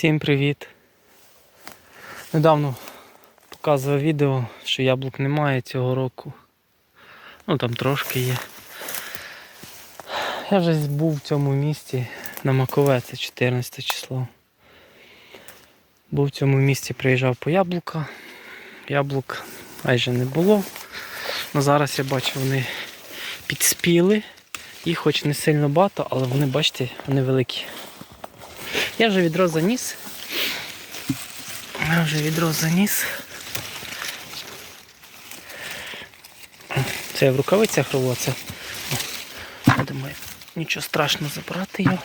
Всім привіт! Недавно показував відео, що яблук немає цього року. Ну там трошки є. Я вже був в цьому місті на Макове, це 14 число. Був в цьому місті, приїжджав по яблука. Яблук майже не було. Але зараз я бачу, вони підспіли. Їх хоч не сильно багато, але вони, бачите, вони великі. Я вже відро заніс. Я вже відро заніс. Це я в рукавицях робив, це. Думаю, нічого страшного забрати його.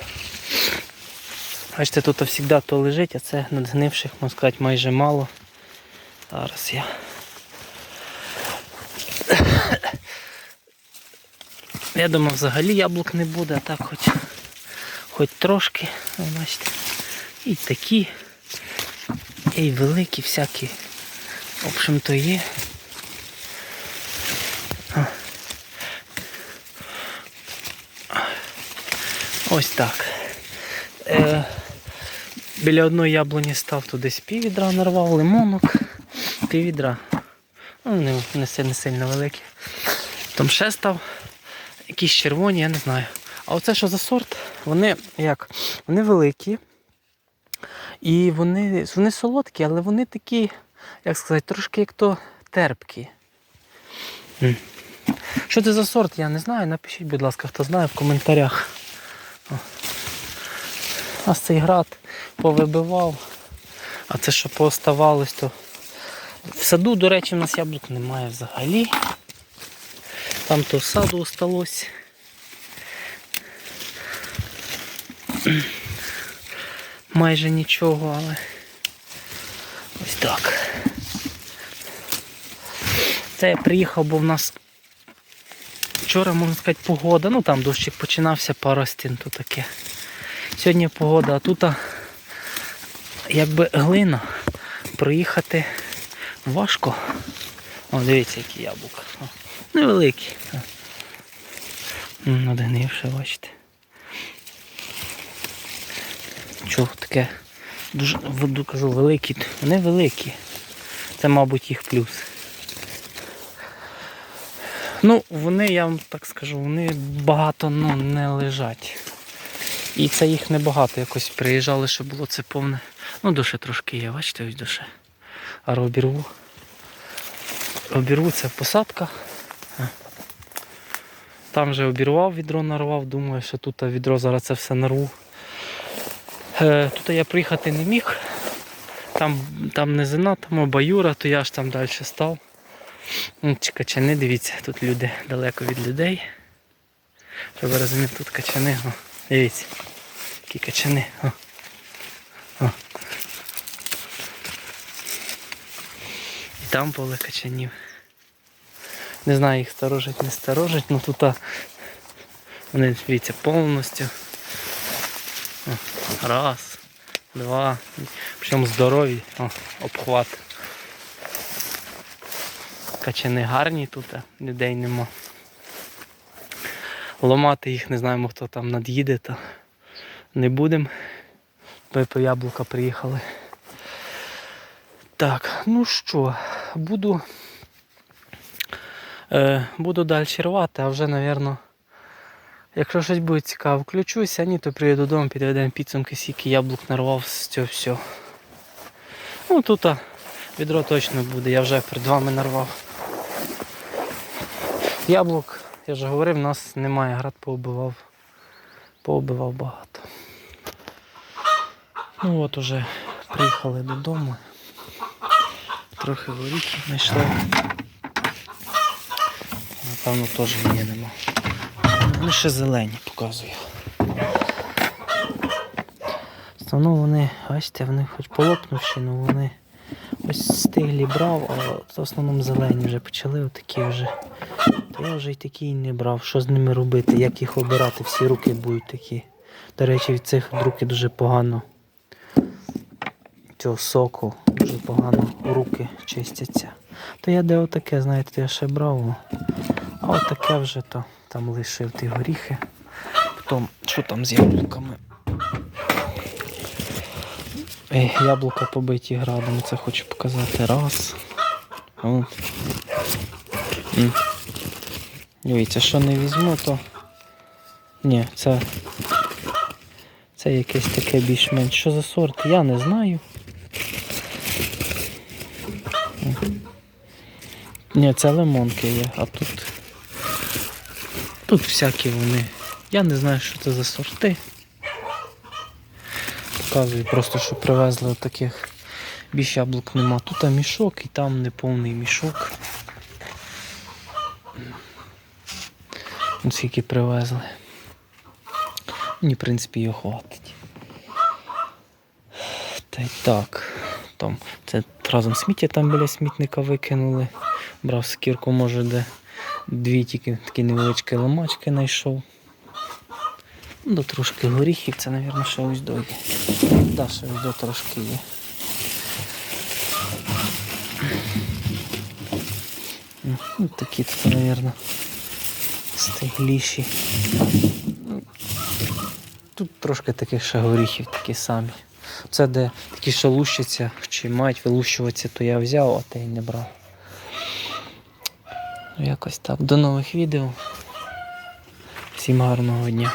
Бачите, тут завжди то лежить, а це надгнивших, можна сказати, майже мало. Зараз я. Я думав, взагалі яблук не буде, а так хоч, хоч трошки. Бачите. І такі, і великі всякі. В общем-то є. Ось так. Е, біля одної яблуні став тут десь піввідра нарвав, лимонок, піввідра. Ну, не, не сильно великі. Там ще став якісь червоні, я не знаю. А оце що за сорт? Вони як? Вони великі. І вони, вони солодкі, але вони такі, як сказати, трошки як то терпкі. М. Що це за сорт, я не знаю. Напишіть, будь ласка, хто знає в коментарях. О. Цей град повибивав. А це що пооставалось, то в саду, до речі, в нас яблук немає взагалі. Там то саду осталось. Майже нічого, але ось так. Це я приїхав, бо в нас вчора, можна сказати, погода. Ну там дощик починався, пару стін то таке. Сьогодні погода, а тут якби глина. Проїхати важко. О, дивіться, які яблука. Невеликі. Надгнивше, бачите. Чого таке? Дуже воду кажу, великі. Вони великі. Це, мабуть, їх плюс. Ну, вони, я вам так скажу, вони багато ну, не лежать. І це їх небагато. Якось приїжджали, щоб було це повне. Ну, душе трошки є, бачите, ось душе. А обірву. Обірву це посадка. Там же обірвав, відро нарвав, думаю, що тут відро зараз це все нарву. Е, Тут я приїхати не міг. Там, там низина, там обаюра, то я ж там далі став. Ну, ці качани, дивіться, тут люди далеко від людей. Щоб ви розуміли, тут качани. О, дивіться. Які качани. О. О. І там поле качанів. Не знаю, їх сторожить, не сторожить, але тут вони дивіться повністю. Раз, два. Причому здорові. О, обхват. Качани гарні тут, людей нема. Ломати їх не знаємо, хто там над'їде, то не будемо. Ми по яблука приїхали. Так, ну що, буду, е, буду далі рвати, а вже, напевно, якщо щось буде цікаво, включуся, ні, то приїду додому, підведемо підсумки, скільки яблук нарвав з цього всього. Ну тут відро точно буде, я вже перед вами нарвав. Яблук, я вже говорив, у нас немає, град поубивав. Поубивав багато. Ну от уже приїхали додому. Трохи горіхів знайшли. Напевно, теж її нема. Ще зелені показую. Основно вони, бачите, вони хоч полопнувші, але вони ось стиглі брав, а в основному зелені вже почали отакі вже. То я вже й такі не брав. Що з ними робити, як їх обирати, всі руки будуть такі. До речі, від цих руки дуже погано. Цього соку дуже погано руки чистяться. То я де отаке, знаєте, я ще брав. А отаке вже то там лишив ті горіхи. Потім, що там з яблуками? Ей, яблука побиті градом, це хочу показати. Раз. От. Дивіться, що не візьму, то. Ні, це. Це якесь таке більш-менш. Що за сорт? Я не знаю. Ні, це лимонки є, а тут. Тут всякі вони. Я не знаю, що це за сорти. Показую просто, що привезли таких більш яблук нема. Тут а мішок і там неповний мішок. Ось скільки привезли. Мені, в принципі, його хватить. Та й так. Там, це разом сміття там біля смітника викинули. Брав скірку, може, де дві тільки такі невеличкі ламачки знайшов. Ну, трошки горіхів, це, мабуть, ще ось дойде. Да, ще ось до трошки є. Ну, такі тут, мабуть, стигліші. Ну, Тут трошки таких ще горіхів такі самі. Це де такі що лущаться, чи мають вилущуватися, то я взяв, а те й не брав. Якось так. До нових відео. Всім гарного дня.